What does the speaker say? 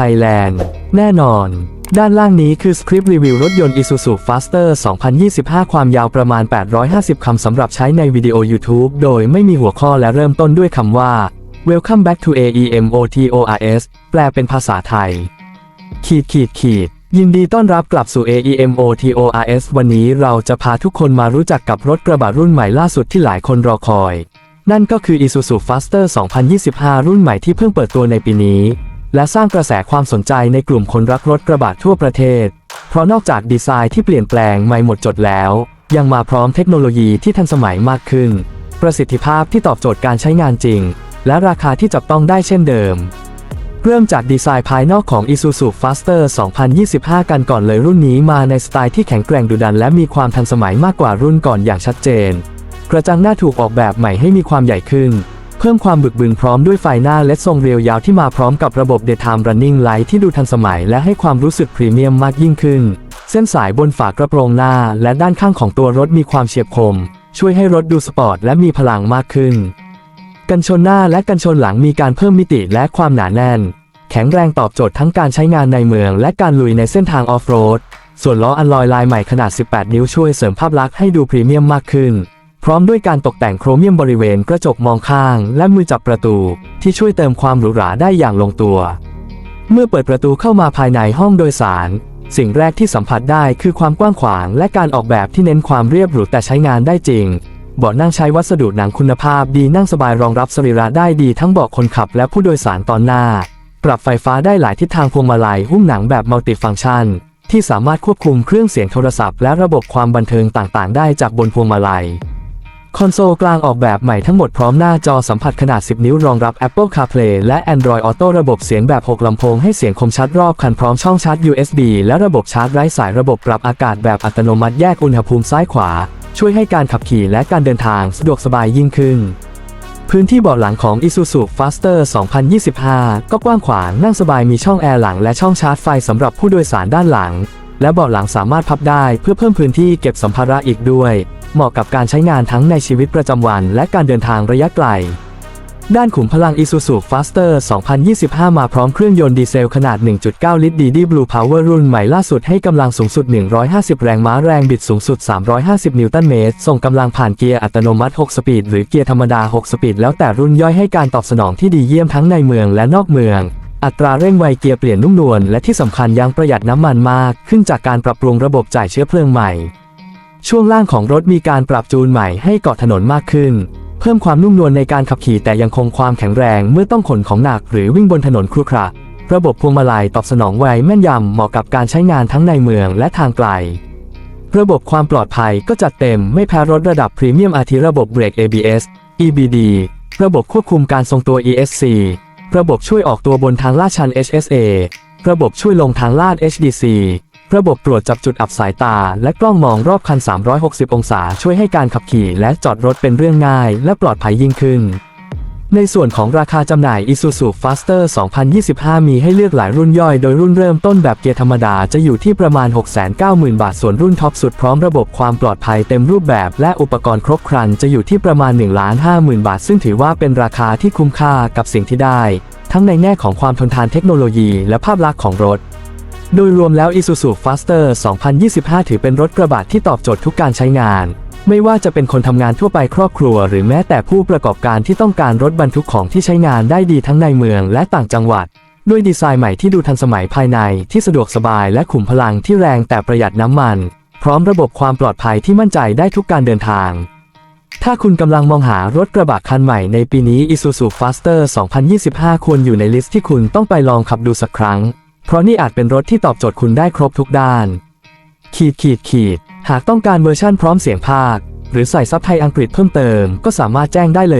Thailand แน่นอน ด้านล่างนี้คือสคริปต์รีวิวรถยนต์ Isuzu Faster 2025 ความยาวประมาณ 850 คำสำหรับใช้ในวิดีโอ YouTube โดยไม่มีหัวข้อและเริ่มต้นด้วยคำว่า Welcome back to AEMOTORS แปลเป็นภาษาไทย ขีดขีดขีด ยินดีต้อนรับกลับสู่ AEMOTORS วันนี้เราจะพาทุกคนมารู้จักกับรถกระบะรุ่นใหม่ล่าสุดที่หลายคนรอคอย นั่นก็คือ Isuzu Faster 2025 รุ่นใหม่ที่เพิ่งเปิดตัวในปีนี้ และสร้างกระแสความสนใจในกลุ่มคนรักรถกระบะทั่วประเทศ เพราะนอกจากดีไซน์ที่เปลี่ยนแปลงใหม่หมดจดแล้ว ยังมาพร้อมเทคโนโลยีที่ทันสมัยมากขึ้น ประสิทธิภาพที่ตอบโจทย์การใช้งานจริง และราคาที่จับต้องได้เช่นเดิม เริ่มจากดีไซน์ภายนอกของ Isuzu Faster 2025 กันก่อนเลยรุ่นนี้มาในสไตล์ที่แข็งแกร่งดุดันและมีความทันสมัยมากกว่ารุ่นก่อนอย่างชัดเจน กระจังหน้าถูกออกแบบใหม่ให้มีความใหญ่ขึ้น เพิ่มความบึกบึนพร้อมด้วยไฟหน้าและทรงเรียวยาวที่มาพร้อมกับระบบ Daytime Running Light ที่ดูทันสมัยและให้ความรู้สึกพรีเมียมมากยิ่งขึ้น เส้นสายบนฝากระโปรงหน้าและด้านข้างของตัวรถมีความเฉียบคม ช่วยให้รถดูสปอร์ตและมีพลังมากขึ้น กันชนหน้าและกันชนหลังมีการเพิ่มมิติและความหนาแน่น แข็งแรงตอบโจทย์ทั้งการใช้งานในเมือง และการลุยในเส้นทางออฟโรดส่วนล้ออัลลอยลายใหม่ขนาด 18 นิ้วช่วยเสริมภาพลักษณ์ให้ดูพรีเมียมมากขึ้น พร้อมด้วยการตกแต่งโครเมียมบริเวณกระจกมองข้าง และมือจับประตู ที่ช่วยเติมความหรูหราได้อย่างลงตัว เมื่อเปิดประตูเข้ามาภายในห้องโดยสาร สิ่งแรกที่สัมผัสได้คือความกว้างขวางและการออกแบบที่เน้นความเรียบหรูแต่ใช้งานได้จริงเบาะนั่งใช้วัสดุหนังคุณภาพดีนั่งสบายรองรับสรีระได้ดีทั้งเบาะคนขับและผู้โดยสารตอนหน้า ปรับไฟฟ้าได้หลายทิศทางพวงมาลัยหุ้มหนังแบบมัลติฟังก์ชัน ที่สามารถควบคุมเครื่องเสียงโทรศัพท์และระบบความบันเทิงต่างๆ ได้จากบนพวงมาลัย คอนโซลกลางออกแบบใหม่ทั้งหมดพร้อมหน้าจอสัมผัสขนาด 10 นิ้วรองรับ Apple CarPlay และ Android Auto ระบบเสียงแบบ 6 ลำโพงให้เสียงคมชัดรอบคันพร้อมช่องชาร์จ USB และระบบชาร์จไร้สายระบบปรับอากาศแบบอัตโนมัติแยกอุณหภูมิซ้ายขวา ช่วยให้การขับขี่และการเดินทางสะดวกสบายยิ่งขึ้น พื้นที่เบาะหลังของ Isuzu Faster 2025 ก็กว้างขวางนั่งสบายมีช่องแอร์หลังและช่องชาร์จไฟสำหรับผู้โดยสารด้านหลัง และเบาะหลังสามารถพับได้เพื่อเพิ่มพื้นที่เก็บสัมภาระอีกด้วย เหมาะกับการใช้งานทั้งในชีวิตประจำวัน และการเดินทางระยะไกล ด้านขุมพลัง Isuzu Faster 2025 มาพร้อมเครื่องยนต์ดีเซลขนาด 1.9 ลิตร DD Blue Power รุ่นใหม่ล่าสุดให้กำลังสูงสุด 150 แรงม้าแรงบิดสูงสุด 350 นิวตันเมตร ส่งกำลังผ่านเกียร์อัตโนมัติ 6 สปีด หรือเกียร์ธรรมดา 6 สปีด แล้วแต่รุ่นย่อยให้การตอบสนองที่ดีเยี่ยมทั้งในเมืองและนอกเมืองอัตราเร่งไวเกียร์เปลี่ยนนุ่มนวลและที่สำคัญยังประหยัดน้ำมันมาก ขึ้นจากการปรับปรุงระบบจ่ายเชื้อเพลิงใหม่ ช่วงล่างของรถมีการปรับจูนใหม่ให้เกาะถนนมากขึ้น เพิ่มความนุ่มนวลในการขับขี่แต่ยังคงความแข็งแรงเมื่อต้องขนของหนักหรือวิ่งบนถนนครุขระระบบพวงมาลัยตอบสนองไวแม่นยำเหมาะกับการใช้งานทั้งในเมืองและทางไกล ระบบความปลอดภัยก็จัดเต็มไม่แพ้รถระดับพรีเมียมอาทิระบบเบรก ABS EBD ระบบควบคุมการทรงตัว ESC ระบบช่วยออกตัวบนทางลาดชัน HSA ระบบช่วยลงทางลาด HDC ระบบตรวจจับจุดอับสายตา และกล้องมองรอบคัน 360 องศา ช่วยให้การขับขี่และจอดรถเป็นเรื่องง่าย และปลอดภัยยิ่งขึ้น ในส่วนของราคาจำหน่าย Isuzu Faster 2025 มีให้เลือกหลายรุ่นย่อย โดยรุ่นเริ่มต้นแบบเกียร์ธรรมดาจะอยู่ที่ประมาณ 690,000 บาท ส่วนรุ่นท็อปสุดพร้อมระบบความปลอดภัยเต็มรูปแบบ และอุปกรณ์ครบครันจะอยู่ที่ประมาณ 1,50,000 บาท ซึ่งถือว่าเป็นราคาที่คุ้มค่ากับสิ่งที่ได้ ทั้งในแง่ของความทนทานเทคโนโลยี และภาพลักษณ์ของรถ โดยรวมแล้ว Isuzu Faster 2025 ถือเป็นรถกระบะที่ตอบโจทย์ทุกการใช้งาน ไม่ว่าจะเป็นคนทำงานทั่วไปครอบครัว หรือแม้แต่ผู้ประกอบการที่ต้องการรถบรรทุกของที่ใช้งานได้ดีทั้งในเมืองและต่างจังหวัด ด้วยดีไซน์ใหม่ที่ดูทันสมัยภายในที่สะดวกสบายและขุมพลังที่แรงแต่ประหยัดน้ำมัน พร้อมระบบความปลอดภัยที่มั่นใจได้ทุกการเดินทางถ้าคุณกำลังมองหารถกระบะคันใหม่ในปีนี้ Isuzu Faster 2025 ควรอยู่ในลิสต์ที่คุณต้องไปลองขับดูสักครั้ง เพราะนี่อาจเป็นรถที่ตอบโจทย์คุณได้ครบทุกด้าน ขีดขีดขีด หากต้องการเวอร์ชั่นพร้อมเสียงภาค หรือใส่ซับไทยอังกฤษเพิ่มเติม ก็สามารถแจ้งได้เลย